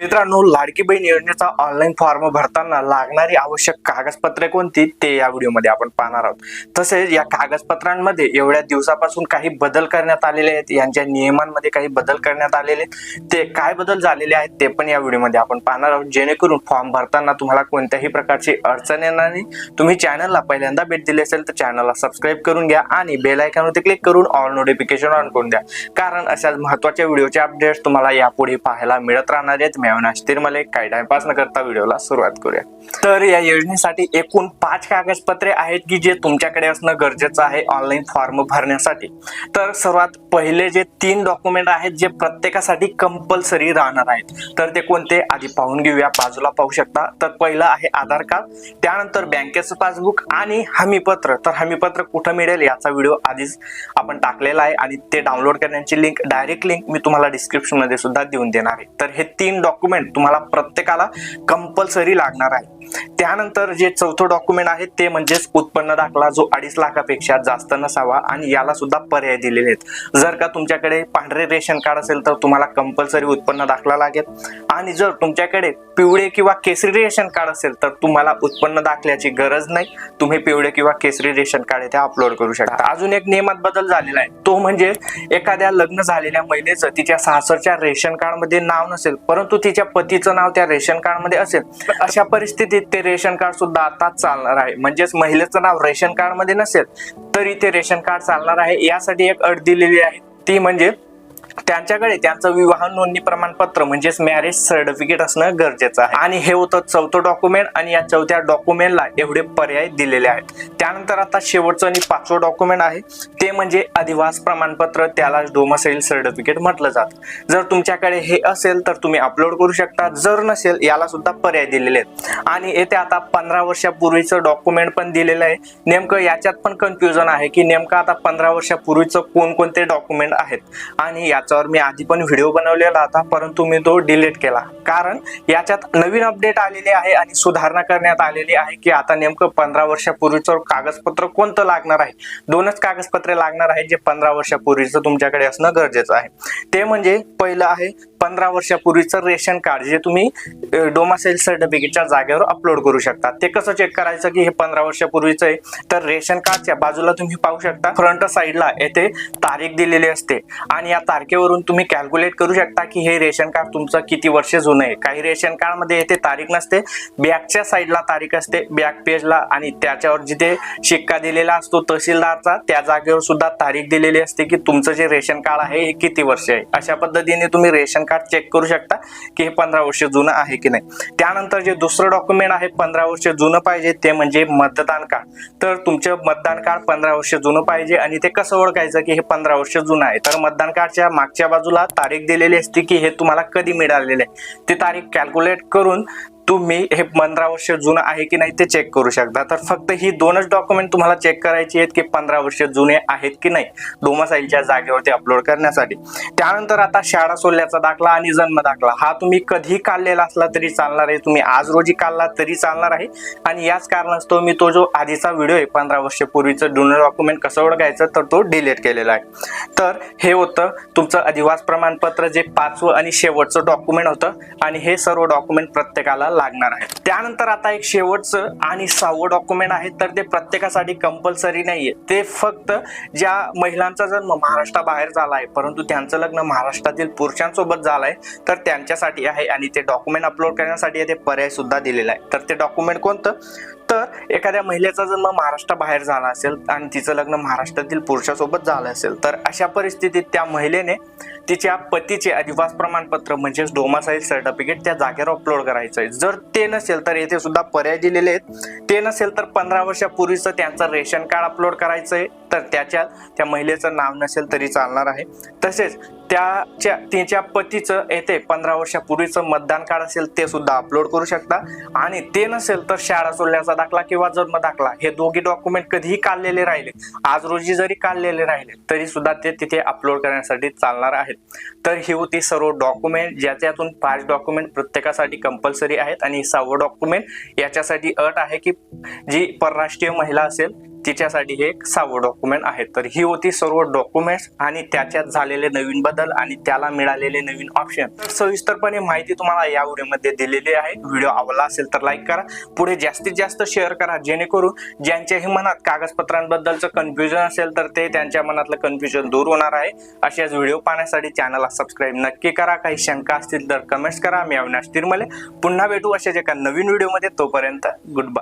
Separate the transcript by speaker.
Speaker 1: मित्रांनो लाडकी बहीण योजनेचा online form भरताना लागणारी आवश्यक कागदपत्रे कोणती ते या व्हिडिओमध्ये आपण पाहणार आहोत. तसेच या कागदपत्रांमध्ये एवढ्या दिवसापासून काही बदल करण्यात आलेले आहेत यांच्या नियमांमध्ये काही बदल करण्यात आलेले आहेत. ते काय बदल झालेले आहेत ते पण या व्हिडिओमध्ये आपण पाहणार आहोत. जेणेकरून फॉर्म भरताना तुम्हाला कोणत्याही प्रकारची अडचण येणार नाही. तुम्ही चॅनलला पहिल्यांदा भेट दिली असेल तर चॅनलला सबस्क्राईब करून घ्या आणि बेल आयकॉनवरती क्लिक करून ऑल नोटिफिकेशन ऑन करून द्या. कारण अशा महत्त्वाच्या व्हिडिओचे अपडेट्स तुम्हाला यापुढे पाहायला मिळत राहणार आहेत. मला एक तिरमले काही टाइमपास न करता व्हिडिओला सुरुवात करूया. तर या योजनेसाठी एकूण पाच कागदपत्रे आहेत की जे तुमच्याकडे असणं गरजेचं आहे ऑनलाईन फॉर्म भरण्यासाठी. तर सर्वात पहिले जे तीन डॉक्युमेंट आहेत जे प्रत्येकासाठी कंपल्सरी राहणार आहेत. तर ते कोणते? आधी पाहून घेऊया. बाजूला पाहू शकता. तर पहिलं आहे आधार कार्ड. त्यानंतर बँकेचं पासबुक आणि हमीपत्र. तर हमीपत्र कुठं मिळेल याचा व्हिडिओ आधीच आपण टाकलेला आहे आणि ते डाउनलोड करण्याची लिंक डायरेक्ट लिंक मी तुम्हाला डिस्क्रिप्शनमध्ये सुद्धा देऊन देणार आहे. तर हे तीन डॉक्युमेंट डॉक्युमेंट तुम्हाला प्रत्येकाला कंपल्सरी लागणार आहे. त्यानंतर जे चौथं डॉक्युमेंट आहे ते म्हणजेच उत्पन्न दाखला जो अडीच लाखापेक्षा जास्त नसावा आणि याला सुद्धा पर्याय दिलेले आहेत. जर का तुमच्याकडे पांढरे रेशन कार्ड असेल तर तुम्हाला कंपल्सरी उत्पन्न दाखला लागेल. आणि जर तुमच्याकडे पिवळे किंवा केसरी रेशन कार्ड असेल तर तुम्हाला उत्पन्न दाखल्याची गरज नाही. तुम्ही पिवळे किंवा केसरी रेशन कार्ड इथे अपलोड करू शकता. अजून एक नियमात बदल झालेला आहे. तो म्हणजे एखाद्या लग्न झालेल्या महिलेचं तिच्या सासरच्या रेशन कार्डमध्ये नाव नसेल परंतु तिच्या पतीचं नाव त्या रेशन कार्डमध्ये असेल. तर अशा परिस्थितीत ते रेशन कार्ड सुद्धा आता चालणार आहे. म्हणजेच महिलेचं नाव रेशन कार्डमध्ये नसेल तरी ते रेशन कार्ड चालणार आहे. यासाठी एक अट दिलेली आहे. ती म्हणजे त्यांच्याकडे त्यांचं विवाह नोंदणी प्रमाणपत्र म्हणजेच मॅरेज सर्टिफिकेट असणं गरजेचं आहे. आणि हे होतं चौथं डॉक्युमेंट आणि या चौथ्या डॉक्युमेंटला एवढे पर्याय दिलेले आहेत. त्यानंतर आता शेवटचं आणि पाचवं डॉक्युमेंट आहे. ते म्हणजे अधिवास प्रमाणपत्र त्याला डोमासाईल सर्टिफिकेट म्हटलं जातं. जर तुमच्याकडे हे असेल तर तुम्ही अपलोड करू शकता. जर नसेल याला सुद्धा पर्याय दिलेले आहेत. आणि येथे आता पंधरा वर्षापूर्वीचं डॉक्युमेंट पण दिलेलं आहे. नेमकं याच्यात पण कन्फ्युजन आहे की नेमकं आता पंधरा वर्षापूर्वीचं कोणकोणते डॉक्युमेंट आहेत. आणि यात याच्यावर मी आधी पण व्हिडिओ बनवलेला होता परंतु मी तो डिलीट केला. कारण याच्यात नवीन अपडेट आलेली आहे आणि सुधारणा करण्यात आलेली आहे की आता नेमकं पंधरा वर्षापूर्वीचं कागदपत्र कोणतं लागणार आहे? दोनच कागदपत्रे लागणार आहे जे पंधरा वर्षापूर्वीचं तुमच्याकडे असणं गरजेचं आहे. ते म्हणजे पहिलं आहे पंधरा वर्षापूर्वीचं रेशन कार्ड जे तुम्ही डोमासेल सर्टिफिकेटच्या जागेवर अपलोड करू शकता. ते कसं चेक करायचं की हे पंधरा वर्षापूर्वीचं आहे? तर रेशन कार्डच्या बाजूला तुम्ही पाहू शकता फ्रंट साईडला येथे तारीख दिलेली असते. आणि या तारखे संख्येवरून तुम्ही कॅल्क्युलेट करू शकता की हे रेशन कार्ड तुमचं किती वर्ष जुनं आहे. काही रेशन कार्डमध्ये येथे तारीख नसते बॅकच्या साईडला तारीख असते बॅक पेजला आणि त्याच्यावर जिथे शिक्का दिलेला असतो तहसीलदारचा त्या जागेवर सुद्धा तारीख दिलेली असते की तुमचं जे रेशन कार्ड आहे हे किती वर्ष आहे. अशा पद्धतीने तुम्ही रेशन कार्ड चेक करू शकता की हे पंधरा वर्ष जुनं आहे की नाही. त्यानंतर जे दुसरं डॉक्युमेंट आहे पंधरा वर्ष जुनं पाहिजे ते म्हणजे मतदान कार्ड. तर तुमचं मतदान कार्ड पंधरा वर्ष जुनं पाहिजे आणि ते कसं ओळखायचं की हे पंधरा वर्ष जुनं आहे? तर मतदान कार्डच्या मागच्या बाजूला तारीख दिलेली असते की हे तुम्हाला कधी मिळालेले आहे. ती तारीख कॅल्क्युलेट करून तुम्ही हे पंधरा वर्ष जुनं आहे की नाही ते चेक करू शकता. तर फक्त ही दोनच डॉक्युमेंट तुम्हाला चेक करायची आहेत की पंधरा वर्ष जुने आहेत की नाही डोमासाईलच्या जागेवरती अपलोड करण्यासाठी. त्यानंतर आता शाळा सोडल्याचा दाखला आणि जन्म दाखला. हा तुम्ही कधी काढलेला असला तरी चालणार आहे. तुम्ही आज रोजी काढला तरी चालणार आहे. आणि याच कारणास्तव मी तो जो आधीचा व्हिडिओ आहे पंधरा वर्षपूर्वीचं जुनं डॉक्युमेंट कसं ओळखायचं तर तो डिलीट केलेला आहे. तर हे होतं तुमचं अधिवास प्रमाणपत्र जे पाचवं आणि शेवटचं डॉक्युमेंट होतं आणि हे सर्व डॉक्युमेंट प्रत्येकाला लागणार आहे त्यानंतर आता एक शेवटचं आणि सहावं डॉक्युमेंट आहे तर ते प्रत्येकासाठी कंपल्सरी नाहीये. ते फक्त ज्या महिलांचा जन्म महाराष्ट्राबाहेर झाला आहे परंतु त्यांचं लग्न महाराष्ट्रातील पुरुषांसोबत झालंय तर त्यांच्यासाठी आहे आणि ते डॉक्युमेंट अपलोड करण्यासाठी ते पर्याय सुद्धा दिलेला आहे. तर ते डॉक्युमेंट कोणतं? तर एखाद्या महिलेचा जन्म महाराष्ट्राबाहेर झाला असेल आणि तिचं लग्न महाराष्ट्रातील पुरुषासोबत झालं असेल तर अशा परिस्थितीत त्या महिलेने तिच्या पतीचे अधिवास प्रमाणपत्र म्हणजेच डोमासाईल सर्टिफिकेट त्या जागेवर अपलोड करायचं आहे. जर ते नसेल तर येथे सुद्धा पर्याय दिलेले आहेत. ते नसेल तर पंधरा वर्षापूर्वीचं त्यांचं रेशन कार्ड अपलोड करायचं आहे तर त्याच्यात त्या महिलेचं नाव नसेल तरी चालणार आहे. तसेच त्याच्या तिच्या पतीचं येथे पंधरा वर्षापूर्वीचं मतदान कार्ड असेल ते सुद्धा अपलोड करू शकता. आणि ते नसेल तर शाळा सोडल्याचा दाखला किंवा जन्म दाखला हे दोघे डॉक्युमेंट कधीही काढलेले राहिले. आज रोजी जरी काढलेले राहिले तरी सुद्धा ते तिथे अपलोड करण्यासाठी चालणार आहेत. तर ही होती सर्व डॉक्युमेंट ज्याच्यातून पाच डॉक्युमेंट प्रत्येकासाठी कंपल्सरी आहेत. आणि सहावं डॉक्युमेंट याच्यासाठी अट आहे की जी परराष्ट्रीय महिला असेल तिच्यासाठी हे एक सावं डॉक्युमेंट आहे. तर ही होती सर्व डॉक्युमेंट्स आणि त्याच्यात झालेले नवीन बदल आणि त्याला मिळालेले नवीन ऑप्शन तर सविस्तरपणे माहिती तुम्हाला या व्हिडिओमध्ये दिलेली आहे. व्हिडिओ आवडला असेल तर लाईक करा. पुढे जास्तीत जास्त शेअर करा. जेणेकरून ज्यांच्याही मनात कागदपत्रांबद्दलचं कन्फ्युजन असेल तर ते त्यांच्या मनातलं कन्फ्युजन दूर होणार आहे. अशाच व्हिडिओ पाहण्यासाठी चॅनलला सबस्क्राईब नक्की करा. काही शंका असतील तर कमेंट्स करा. मी अविनाश तिरमले. पुन्हा भेटू अशाच एका नवीन व्हिडिओमध्ये. तोपर्यंत गुड बाय